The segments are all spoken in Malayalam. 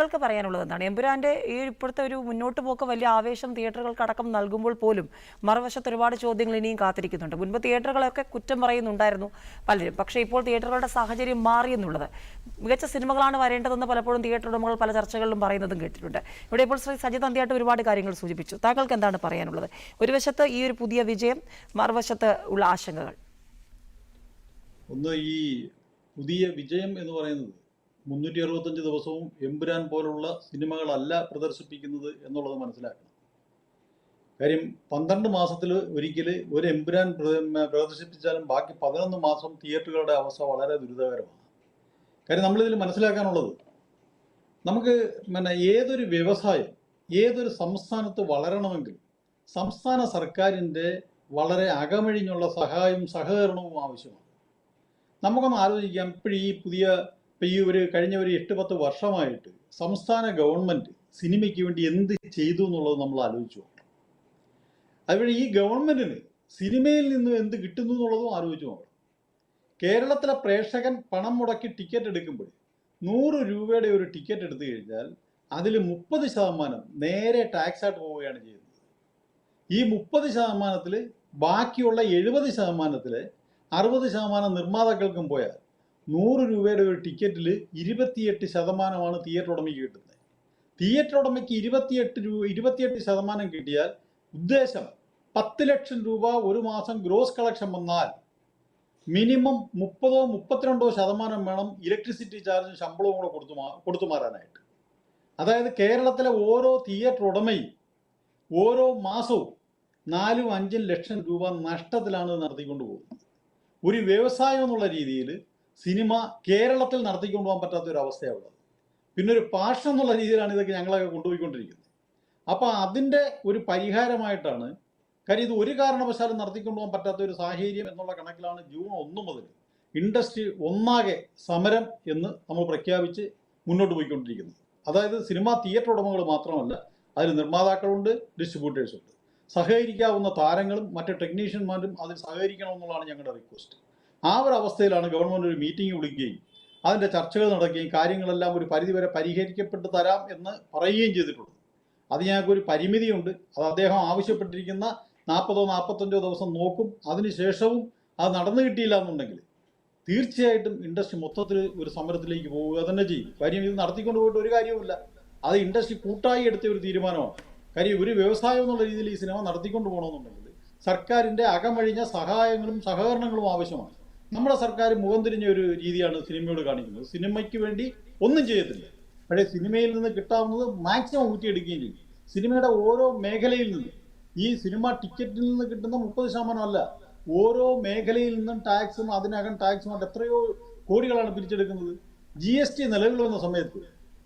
താങ്കൾക്ക് പറയാനുള്ളത് എന്താണ്? എമ്പുരാന്റെ ഈ ഇപ്പോഴത്തെ ഒരു മുന്നോട്ട് പോക്ക് വലിയ ആവേശം തിയേറ്ററുകൾക്കടക്കം നൽകുമ്പോൾ പോലും മറുവശത്ത് ഒരുപാട് ചോദ്യങ്ങൾ ഇനിയും കാത്തിരിക്കുന്നുണ്ട്. മുൻപ് തിയേറ്ററുകളൊക്കെ കുറ്റം പറയുന്നുണ്ടായിരുന്നു പലരും. പക്ഷേ ഇപ്പോൾ തിയേറ്ററുകളുടെ സാഹചര്യം മാറി എന്നുള്ളത് മികച്ച സിനിമകളാണ് വരേണ്ടതെന്ന് പലപ്പോഴും തിയേറ്റർ ഉടമകൾ പല ചർച്ചകളിലും പറയുന്നതും കേട്ടിട്ടുണ്ട്. ഇവിടെ ഇപ്പോൾ ശ്രീ സജിത് അന്ത്യായിട്ട് ഒരുപാട് കാര്യങ്ങൾ സൂചിപ്പിച്ചു. താങ്കൾക്ക് എന്താണ് പറയാനുള്ളത്? ഒരു വശത്ത് ഈ ഒരു പുതിയ വിജയം മറുവശത്ത് ഉള്ള ആശങ്കകൾ. ഒന്ന് ഈ പുതിയ വിജയം എന്ന് പറയുന്നത് മുന്നൂറ്റി അറുപത്തഞ്ച് ദിവസവും എമ്പുരാൻ പോലുള്ള സിനിമകളല്ല പ്രദർശിപ്പിക്കുന്നത് എന്നുള്ളത് മനസ്സിലാക്കണം. കാര്യം പന്ത്രണ്ട് മാസത്തിൽ ഒരിക്കൽ ഒരു എമ്പുരാൻ പ്ര- പ്രദർശിപ്പിച്ചാലും ബാക്കി പതിനൊന്ന് മാസം തിയേറ്ററുകളുടെ അവസ്ഥ വളരെ ദുരിതകരമാണ്. കാര്യം നമ്മളിതിൽ മനസ്സിലാക്കാനുള്ളത് നമുക്ക് പിന്നെ ഏതൊരു വ്യവസായം ഏതൊരു സംസ്ഥാനത്ത് വളരണമെങ്കിൽ സംസ്ഥാന സർക്കാരിന്റെ വളരെ അകമഴിഞ്ഞുള്ള സഹായവും സഹകരണവും ആവശ്യമാണ്. നമുക്കൊന്ന് ആലോചിക്കാം ഇപ്പോഴീ പുതിയ ഇപ്പം ഈ ഒരു കഴിഞ്ഞ ഒരു എട്ട് പത്ത് വർഷമായിട്ട് സംസ്ഥാന ഗവൺമെന്റ് സിനിമയ്ക്ക് വേണ്ടി എന്ത് ചെയ്തു എന്നുള്ളത് നമ്മൾ ആലോചിച്ചു അതുവഴി ഈ ഗവൺമെന്റിന് സിനിമയിൽ നിന്ന് എന്ത് കിട്ടുന്നു എന്നുള്ളതും ആലോചിച്ചു നോക്കണം. കേരളത്തിലെ പ്രേക്ഷകൻ പണം മുടക്കി ടിക്കറ്റ് എടുക്കുമ്പോൾ നൂറ് രൂപയുടെ ഒരു ടിക്കറ്റ് എടുത്തു കഴിഞ്ഞാൽ അതിൽ മുപ്പത് ശതമാനം നേരെ ടാക്സ് ആയിട്ട് പോവുകയാണ് ചെയ്യുന്നത്. ഈ മുപ്പത് ശതമാനത്തിൽ ബാക്കിയുള്ള എഴുപത് ശതമാനത്തിൽ അറുപത് ശതമാനം നിർമ്മാതാക്കൾക്കും പോയാൽ നൂറ് രൂപയുടെ ഒരു ടിക്കറ്റിൽ ഇരുപത്തിയെട്ട് ശതമാനമാണ് തിയേറ്റർ ഉടമയ്ക്ക് കിട്ടുന്നത്. തിയേറ്റർ ഉടമയ്ക്ക് ഇരുപത്തിയെട്ട് രൂപ ഇരുപത്തിയെട്ട് ശതമാനം കിട്ടിയാൽ ഉദ്ദേശം പത്ത് ലക്ഷം രൂപ ഒരു മാസം ഗ്രോസ് കളക്ഷൻ വന്നാൽ മിനിമം മുപ്പതോ മുപ്പത്തിരണ്ടോ ശതമാനം വേണം ഇലക്ട്രിസിറ്റി ചാർജും ശമ്പളവും കൂടെ കൊടുത്തു കൊടുത്തു മാറാനായിട്ട്. അതായത് കേരളത്തിലെ ഓരോ തിയേറ്റർ ഉടമയും ഓരോ മാസവും നാലും അഞ്ചും ലക്ഷം രൂപ നഷ്ടത്തിലാണ് നടത്തിക്കൊണ്ട് പോകുന്നത് ഒരു വ്യവസായം എന്നുള്ള രീതിയിൽ സിനിമ കേരളത്തിൽ നടത്തിക്കൊണ്ടു പോകാൻ പറ്റാത്ത ഒരു അവസ്ഥയാണുള്ളത് പിന്നെ ഒരു പാഷൻ എന്നുള്ള രീതിയിലാണ് ഇതൊക്കെ ഞങ്ങളൊക്കെ കൊണ്ടുപോയിക്കൊണ്ടിരിക്കുന്നത്. അപ്പോൾ അതിന്റെ ഒരു പരിഹാരമായിട്ടാണ് കാര്യം ഇത് ഒരു കാരണവശാലും നടത്തിക്കൊണ്ടു പോകാൻ പറ്റാത്ത ഒരു സാഹചര്യം എന്നുള്ള കണക്കിലാണ് ജൂൺ ഒന്ന് മുതൽ ഇൻഡസ്ട്രി ഒന്നാകെ സമരം എന്ന് നമ്മൾ പ്രഖ്യാപിച്ച് മുന്നോട്ട് പോയിക്കൊണ്ടിരിക്കുന്നത്. അതായത് സിനിമാ തിയേറ്റർ ഉടമകൾ മാത്രമല്ല അതിൽ നിർമ്മാതാക്കളുണ്ട് ഡിസ്ട്രിബ്യൂട്ടേഴ്സ് ഉണ്ട്. സഹകരിക്കാവുന്ന താരങ്ങളും മറ്റ് ടെക്നീഷ്യന്മാരും അതിൽ സഹകരിക്കണമെന്നുള്ളതാണ് ഞങ്ങളുടെ റിക്വസ്റ്റ് ആ ഒരു അവസ്ഥയിലാണ് ഗവൺമെന്റ് ഒരു മീറ്റിംഗ് വിളിക്കുകയും അതിന്റെ ചർച്ചകൾ നടക്കുകയും കാര്യങ്ങളെല്ലാം ഒരു പരിധിവരെ പരിഹരിക്കപ്പെട്ട് തരാം എന്ന് പറയുകയും ചെയ്തിട്ടുള്ളത് അത് ഞങ്ങൾക്കൊരു പരിമിതിയുണ്ട്. അത് അദ്ദേഹം ആവശ്യപ്പെട്ടിരിക്കുന്ന നാൽപ്പതോ നാൽപ്പത്തഞ്ചോ ദിവസം നോക്കും. അതിനുശേഷവും അത് നടന്നു കിട്ടിയില്ല എന്നുണ്ടെങ്കിൽ തീർച്ചയായിട്ടും ഇൻഡസ്ട്രി മൊത്തത്തിൽ ഒരു സമരത്തിലേക്ക് പോവുക തന്നെ ചെയ്യും. കാര്യം ഇത് നടത്തിക്കൊണ്ട് പോയിട്ട് ഒരു കാര്യവുമില്ല. അത് ഇൻഡസ്ട്രി കൂട്ടായി എടുത്ത ഒരു തീരുമാനമാണ്. കാര്യം ഒരു വ്യവസായം എന്നുള്ള രീതിയിൽ ഈ സിനിമ നടത്തിക്കൊണ്ട് പോകണമെന്നുണ്ടെങ്കിൽ സർക്കാരിന്റെ അകമഴിഞ്ഞ സഹായങ്ങളും സഹകരണങ്ങളും ആവശ്യമാണ്. നമ്മുടെ സർക്കാർ മുഖം തിരിഞ്ഞ ഒരു രീതിയാണ് സിനിമയോട് കാണിക്കുന്നത്. സിനിമയ്ക്ക് വേണ്ടി ഒന്നും ചെയ്യത്തില്ല. പക്ഷേ സിനിമയിൽ നിന്ന് കിട്ടാവുന്നത് മാക്സിമം ഊറ്റിയെടുക്കുകയും ചെയ്യും. സിനിമയുടെ ഓരോ മേഖലയിൽ നിന്ന് ഈ സിനിമ ടിക്കറ്റിൽ നിന്ന് കിട്ടുന്ന മുപ്പത് ശതമാനം അല്ല ഓരോ മേഖലയിൽ നിന്നും ടാക്സും അതിനകം ടാക്സും കൊണ്ട് എത്രയോ കോടികളാണ് പിരിച്ചെടുക്കുന്നത്. ജി എസ് ടി നിലവിൽ വന്ന സമയത്ത്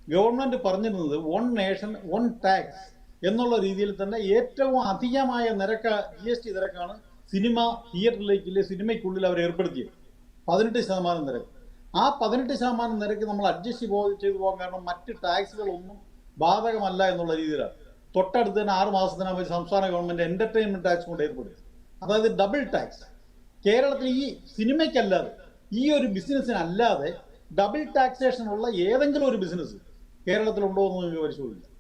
ഗവൺമെന്റ് പറഞ്ഞിരുന്നത് വൺ നേഷൻ വൺ ടാക്സ് എന്നുള്ള രീതിയിൽ തന്നെ ഏറ്റവും അധികമായ നിരക്ക ജി എസ് ടി നിരക്കാണ് സിനിമ തിയേറ്ററിലേക്ക് സിനിമയ്ക്കുള്ളിൽ അവർ ഏർപ്പെടുത്തിയത്. പതിനെട്ട് ശതമാനം നിരക്ക്. ആ പതിനെട്ട് ശതമാനം നിരക്ക് നമ്മൾ അഡ്ജസ്റ്റ് ചെയ്തു പോകാൻ കാരണം മറ്റ് ടാക്സുകളൊന്നും ബാധകമല്ല എന്നുള്ള രീതിയിലാണ്. തൊട്ടടുത്ത് തന്നെ ആറ് മാസത്തിനകം സംസ്ഥാന ഗവൺമെന്റ് എന്റർടൈൻമെന്റ് ടാക്സ് കൊണ്ട് ഏർപ്പെടുത്തി. അതായത് ഡബിൾ ടാക്സ് കേരളത്തിൽ ഈ സിനിമയ്ക്കല്ലാതെ ഈ ഒരു ബിസിനസ്സിനല്ലാതെ ഡബിൾ ടാക്സേഷൻ ഉള്ള ഏതെങ്കിലും ഒരു ബിസിനസ് കേരളത്തിലുണ്ടോ എന്ന് നിങ്ങൾക്ക് പരിശോധിക്കാം.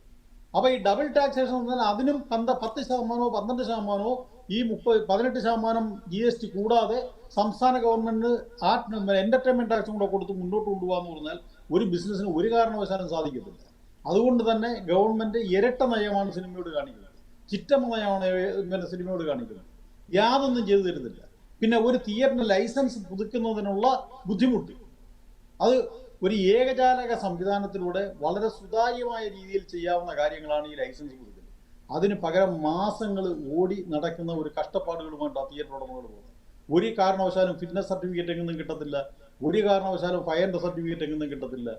അപ്പോൾ ഈ ഡബിൾ ടാക്സേഷൻ എന്ന് പറഞ്ഞാൽ അതിനും പന്ത പത്ത് ശതമാനമോ പന്ത്രണ്ട് ശതമാനമോ ഈ മുപ്പത് പതിനെട്ട് ശതമാനം ജി എസ് ടി കൂടാതെ സംസ്ഥാന ഗവൺമെന്റ് ആ എന്റർടൈൻമെന്റ് ടാക്സും കൂടെ കൊടുത്ത് മുന്നോട്ട് കൊണ്ടുപോകാന്ന് പറഞ്ഞാൽ ഒരു ബിസിനസ്സിന് ഒരു കാരണവശാലും സാധിക്കത്തില്ല. അതുകൊണ്ട് തന്നെ ഗവൺമെന്റ് ഇരട്ട നയമാണ് സിനിമയോട് കാണിക്കുന്നത്. ചിറ്റമ്മ നയമാണ് സിനിമയോട് കാണിക്കുന്നത്. യാതൊന്നും ചെയ്തു തരുന്നില്ല. പിന്നെ ഒരു തിയേറ്ററിന് ലൈസൻസ് പുതുക്കുന്നതിനുള്ള ബുദ്ധിമുട്ട്. അത് ഒരു ഏകജാലക സംവിധാനത്തിലൂടെ വളരെ സുതാര്യമായ രീതിയിൽ ചെയ്യാവുന്ന കാര്യങ്ങളാണ് ഈ ലൈസൻസ് പുതുക്കൽ അതിന് പകരം മാസങ്ങൾ ഓടി നടക്കുന്ന ഒരു കഷ്ടപ്പാടുകളുമാണ് തിയേറ്റർ ഉടമകൾ പോകുന്നത്. ഒരു കാരണവശാലും ഫിറ്റ്നസ് സർട്ടിഫിക്കറ്റ് എങ്ങും കിട്ടത്തില്ല. ഒരു കാരണവശാലും ഫയറിന്റെ സർട്ടിഫിക്കറ്റ് എങ്ങും കിട്ടത്തില്ല.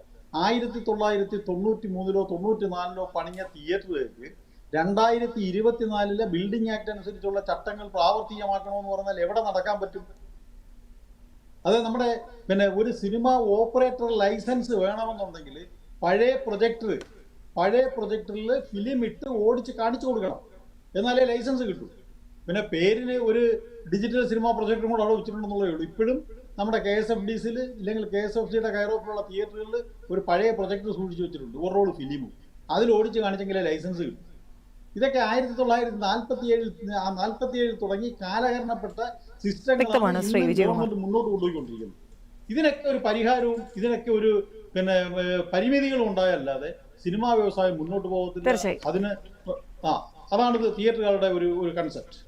ആയിരത്തി തൊള്ളായിരത്തി തൊണ്ണൂറ്റി മൂന്നിലോ തൊണ്ണൂറ്റി നാലിലോ പണിഞ്ഞ തിയേറ്ററിലേക്ക് രണ്ടായിരത്തി ഇരുപത്തിനാലിലെ ബിൽഡിംഗ് ആക്ട് അനുസരിച്ചുള്ള ചട്ടങ്ങൾ പ്രാവർത്തികമാക്കണമെന്ന് പറഞ്ഞാൽ എവിടെ നടക്കാൻ പറ്റും? അത് നമ്മുടെ പിന്നെ ഒരു സിനിമ ഓപ്പറേറ്റർ ലൈസൻസ് വേണമെന്നുണ്ടെങ്കിൽ പഴയ പ്രൊജക്ടർ പഴയ പ്രൊജക്ടറിൽ ഫിലിം ഇട്ട് ഓടിച്ച് കാണിച്ചു കൊടുക്കണം. എന്നാലേ ലൈസൻസ് കിട്ടൂ. പിന്നെ പേരിന് ഒരു ഡിജിറ്റൽ സിനിമ പ്രൊജക്ടറും കൂടെ അവിടെ വെച്ചിട്ടുണ്ടെന്നുള്ളതേ ഉള്ളൂ. ഇപ്പോഴും നമ്മുടെ കെ എസ് എഫ് ഡി സിയിൽ ഇല്ലെങ്കിൽ കെ എസ് എഫ് സിയുടെ കയറോപ്പിലുള്ള തിയേറ്ററുകളിൽ ഒരു പഴയ പ്രൊജക്ട് സൂക്ഷിച്ചു വെച്ചിട്ടുണ്ട്. ഒരു റോൾ ഫിലിമും അതിൽ ഓടിച്ച് കാണിച്ചെങ്കിലേ ലൈസൻസ് കിട്ടും. ഇതൊക്കെ ആയിരത്തി തൊള്ളായിരത്തി നാൽപ്പത്തി ഏഴിൽ നാൽപ്പത്തി ഏഴിൽ തുടങ്ങി കാലഹരണപ്പെട്ട സിസ്റ്റങ്ങളാണ് ഗവൺമെന്റ് മുന്നോട്ട് കൊണ്ടുപോയിക്കൊണ്ടിരിക്കുന്നത്. ഇതിനൊക്കെ ഒരു പരിഹാരവും ഇതിനൊക്കെ ഒരു പിന്നെ പരിമിതികളും ഉണ്ടായല്ലാതെ സിനിമാ വ്യവസായം മുന്നോട്ട് പോകത്തില്ല. അതിന് ആ അതാണ് ഇത് തിയേറ്ററുകളുടെ ഒരു ഒരു കൺസെപ്റ്റ്